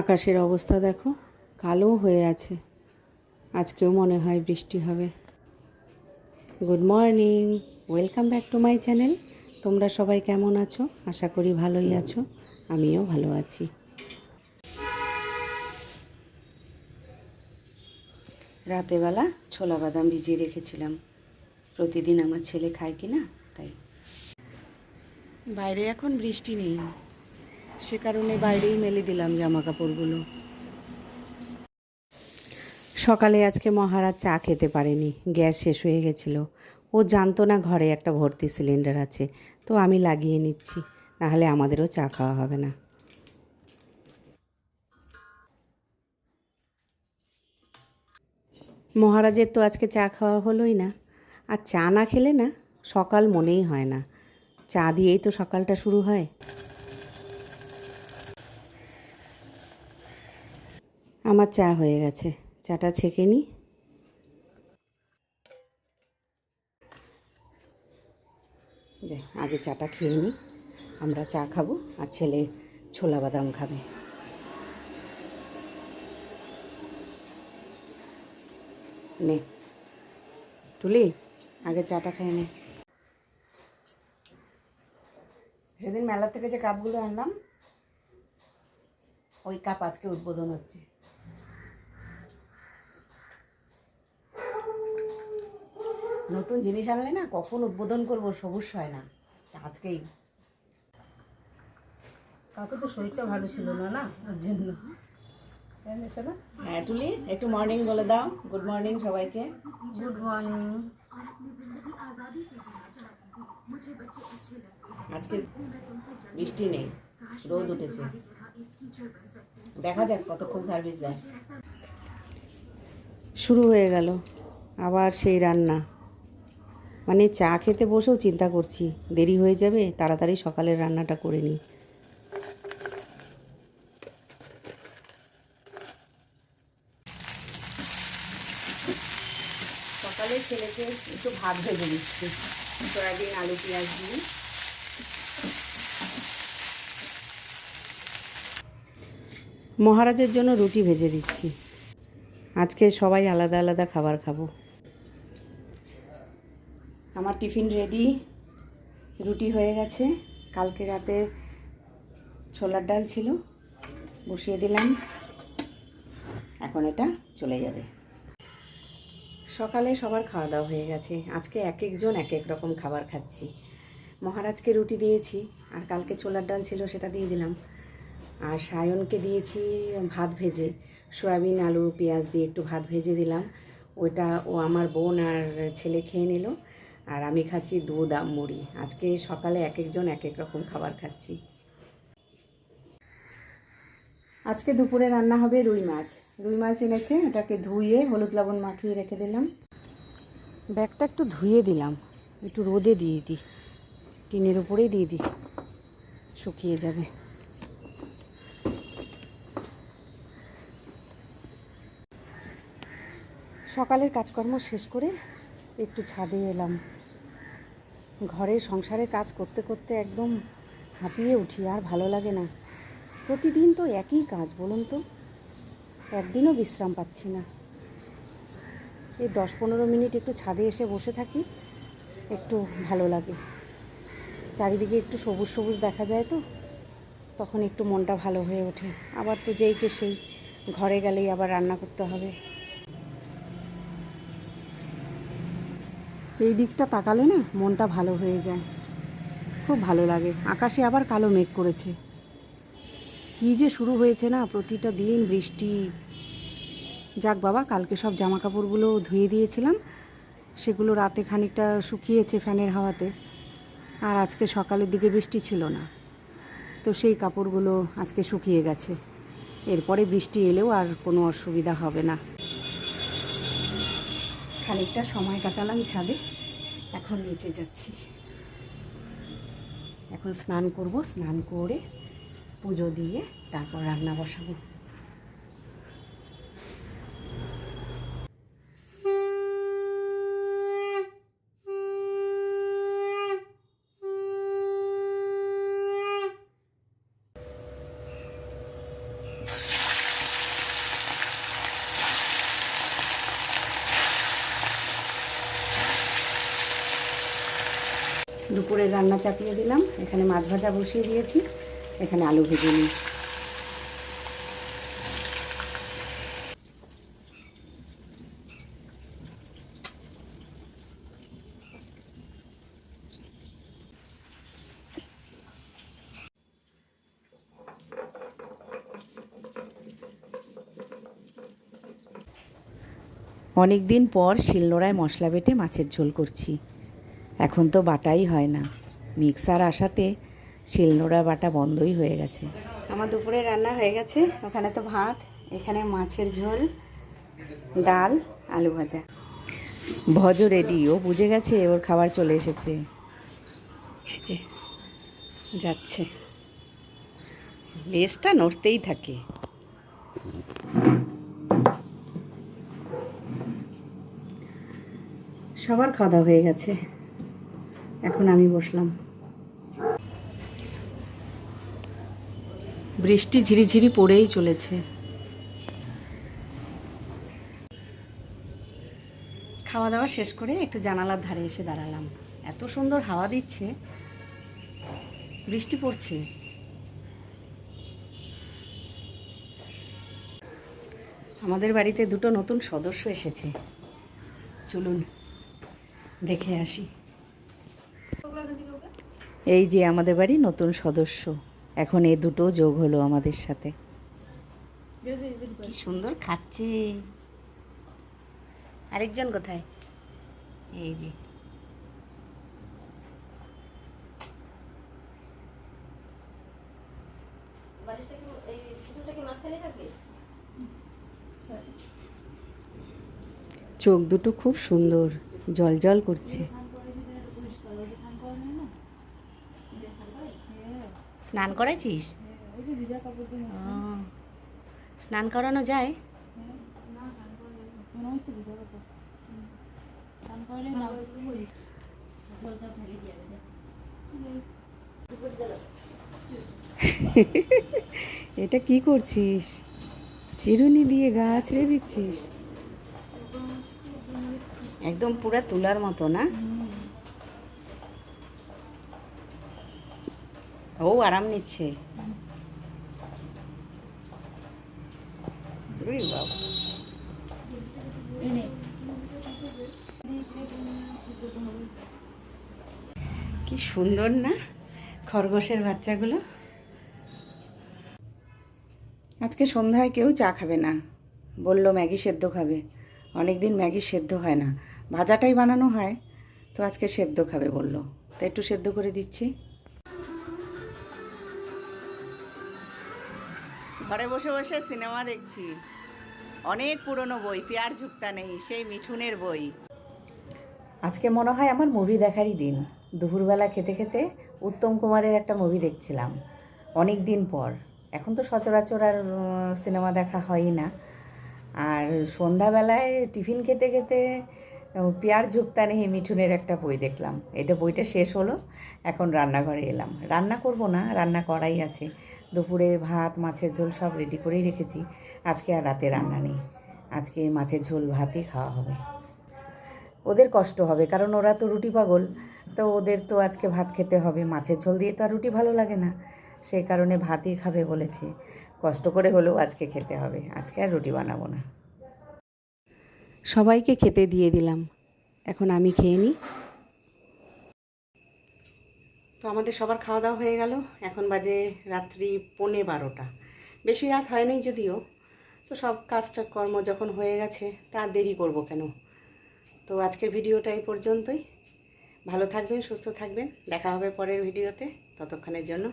আকাশের অবস্থা দেখো, কালো হয়ে আছে। আজকেও মনে হয় বৃষ্টি হবে। Good morning welcome back to my channel তোমরা সবাই কেমন আছো? আশা করি ভালোই আছো, আমিও ভালো আছি। রাতেবেলা ছোলা বাদাম ভিজিয়ে রেখেছিলাম। প্রতিদিন আমার ছেলে খায় কি না তাই। বাইরে এখন বৃষ্টি নেই। সে কারণে বাইরেই মেলে দিলাম জামা কাপড়গুলো সকালে আজকে মহারাজ চা খেতে পারেনি, গ্যাস শেষ হয়ে গেছিল। ও জানতো না ঘরে একটা ভর্তি সিলিন্ডার আছে, তো আমি লাগিয়ে নিচ্ছি নাহলে আমাদেরও চা খাওয়া হবে না। মহারাজের তো আজকে চা খাওয়া হলোই না। আর চা না খেলে না, সকাল মনেই হয় না। চা দিয়েই তো সকালটা শুরু হয়। আমার চা হয়ে গেছে। চাটা ছেঁকে নিই আগে চাটা খেয়ে নিই আমরা চা খাব আর ছেলে ছোলা বাদাম খাবে। নে। তুলি আগে চাটা খেয়ে নে। সেদিন মেলা থেকে যে কাপগুলো আনলাম, ওই কাপ আজকে উদ্বোধন হচ্ছে। নতুন জিনিস আনলে না কখন উদ্বোধন করব সবুজ হয় না আজকেই। কাকু তো শরীরটা ভালো ছিল না না? ওর জন্য। হ্যাঁ টুলি একটু মর্নিং বলে দাও। গুড মর্নিং সবাইকে। গুড মর্নিং আজকে বৃষ্টি নেই রোদ উঠেছে। দেখা যাক কতক্ষণ সার্ভিস দেয়। শুরু হয়ে গেল আবার সেই রান্না। মানে চা খেতে বসেও চিন্তা করছি। দেরি হয়ে যাবে তাড়াতাড়ি সকালের রান্নাটা করে নিই। সকালে ছেলেকে একটু ভাত ভেজে দিচ্ছি। সয়াবিন আলু পেঁয়াজ দিয়ে। মহারাজের জন্য রুটি ভেজে দিচ্ছি। আজকে সবাই আলাদা আলাদা খাবার খাব। আমার টিফিন রেডি রুটি হয়ে গেছে। কালকে রাতে ছোলার ডাল ছিল, বসিয়ে দিলাম। এখন এটা চলে যাবে। সকালে সবার খাওয়া দাওয়া হয়ে গেছে। আজকে এক একজন এক এক রকম খাবার খাচ্ছি। মহারাজকে রুটি দিয়েছি, আর কালকে ছোলার ডাল ছিল সেটা দিয়ে দিলাম। আর সায়নকে দিয়েছি ভাত ভেজে। সয়াবিন, আলু, পেঁয়াজ দিয়ে একটু ভাত ভেজে দিলাম। ওইটা ও আমার বোন আর ছেলে খেয়ে নিল। আর আমি খাচ্ছি দুধ আর মুড়ি। আজকে সকালে এক একজন এক এক রকম খাবার খাচ্ছি। আজকে দুপুরে রান্না হবে রুই মাছ। রুই মাছ এনেছে, ওটাকে ধুয়ে হলুদ লবণ মাখিয়ে রেখে দিলাম। ব্যাগটা একটু ধুয়ে দিলাম। একটু রোদে দিয়ে দিই। টিনের উপরেই দিয়ে দিই। শুকিয়ে যাবে। সকালের কাজকর্ম শেষ করে একটু ছাদে এলাম। ঘরে সংসারে কাজ করতে করতে একদম হাঁপিয়ে উঠি, আর ভালো লাগে না। প্রতিদিন তো একই কাজ, বলুন তো? একদিনও বিশ্রাম পাচ্ছি না। এই দশ পনেরো মিনিট একটু ছাদে এসে বসে থাকি, একটু ভালো লাগে। চারিদিকে একটু সবুজ সবুজ দেখা যায় তো, তখন একটু মনটা ভালো হয়ে ওঠে। আবার তো যেই কে সেই, ঘরে গেলেই আবার রান্না করতে হবে। এই দিকটা তাকালে না মনটা ভালো হয়ে যায়। খুব ভালো লাগে। আকাশে আবার কালো মেঘ করেছে। কী যে শুরু হয়েছে না, প্রতিটা দিন বৃষ্টি। যাক বাবা, কালকে সব জামা কাপড়গুলো ধুয়ে দিয়েছিলাম। সেগুলো রাতে খানিকটা শুকিয়েছে ফ্যানের হাওয়াতে। আর আজকে সকালের দিকে বৃষ্টি ছিল না। তো সেই কাপড়গুলো আজকে শুকিয়ে গেছে। এরপরে বৃষ্টি এলেও আর কোনো অসুবিধা হবে না। খানিকটা সময় কাটালাম ছাদে। এখন নিচে যাচ্ছি। এখন স্নান করব স্নান করে পুজো দিয়ে তারপর রান্না বসাবো। দুপুরের রান্না চাপিয়ে দিলাম। এখানে মাছ ভাজা বসিয়ে দিয়েছি। এখানে আলু ভেজে নিই। অনেক দিন পর শিলনোড়ায় মশলা বেটে মাছের ঝোল করছি। এখন তো বাটাই হয় না। মিক্সার আসাতে শিলনোড়া বাটা বন্ধই হয়ে গেছে। আমার দুপুরে রান্না হয়ে গেছে। ওখানে তো ভাত এখানে মাছের ঝোল ডাল আলু ভাজা। ভজ রেডি ও বুঝে গেছে ওর খাবার চলে এসেছে। যাচ্ছে। লেজটা নড়তেই থাকে। সবার খাওয়া দাওয়া হয়ে গেছে। এখন আমি বসলাম। বৃষ্টি ঝিরিঝিরি পড়েই চলেছে। খাওয়া দাওয়া শেষ করে একটু জানালার ধারে এসে দাঁড়ালাম। এত সুন্দর হাওয়া দিচ্ছে। বৃষ্টি পড়ছে। আমাদের বাড়িতে দুটো নতুন সদস্য এসেছে। চলুন, দেখে আসি। এই যে আমাদের বাড়ি নতুন সদস্য। এখন এ দুটো যোগ হলো আমাদের সাথে। কি সুন্দর খাচ্ছে। আরেকজন কোথায়? এই যে। চোখ দুটো খুব সুন্দর জল জল করছে। স্নান করেছিস ও, স্নান করানো যায়? এটা কি করছিস? চিরুনি দিয়ে গা ছেড়ে দিচ্ছিস। একদম পুরা তুলার মতো না? ও, আরাম নিচ্ছে। কি সুন্দর না, খরগোশের বাচ্চাগুলো। আজকে সন্ধ্যায় কেউ চা খাবে না, বলল ম্যাগি সেদ্ধ খাবে। অনেক দিন ম্যাগি সেদ্ধ হয় না, ভাজাটাই বানানো হয়, তো আজকে সেদ্ধ খাবে বলল। তো একটু সেদ্ধ করে দিচ্ছি। ঘরে বসে বসে সিনেমা দেখছি। অনেক পুরনো বই, পেয়ার ঝুক্তা নেই, সেই মিঠুনের বই। আজকে মনে হয় আমার মুভি দেখারই দিন। দুপুরবেলা খেতে খেতে উত্তম কুমারের একটা মুভি দেখছিলাম অনেক দিন পর। এখন তো সচরাচর আর সিনেমা দেখা হয়ই না। আর সন্ধ্যাবেলায় টিফিন খেতে খেতে পেয়ার ঝুক্তা নেই মিঠুনের একটা বই দেখলাম। এটা বইটা শেষ হলো, এখন রান্নাঘরে এলাম। রান্না করব না, রান্না করাই আছে। দুপুরে ভাত, মাছের ঝোল সব রেডি করেই রেখেছি। আজকে আর রাতে রান্না নেই। আজকে মাছের ঝোল ভাতই খাওয়া হবে। ওদের কষ্ট হবে, কারণ ওরা তো রুটি পাগল। তো ওদের তো আজকে ভাত খেতে হবে। মাছের ঝোল দিয়ে তো আর রুটি ভালো লাগে না। সেই কারণে ভাতই খাবে বলেছে। কষ্ট করে হলেও আজকে খেতে হবে। আজকে আর রুটি বানাবো না। সবাইকে খেতে দিয়ে দিলাম। এখন আমি খেয়ে নিই। তো আমাদের সবার খাওয়া দাওয়া হয়ে গেল। এখন বাজে রাত্রি পৌনে বারোটা। বেশি রাত হয়নি যদিও। তো সব কাজটা কর্ম যখন হয়ে গেছে, তা দেরি করব কেন? তো আজকের ভিডিওটা এই পর্যন্তই। ভালো থাকবেন, সুস্থ থাকবেন। দেখা হবে পরের ভিডিওতে। ততক্ষণের জন্য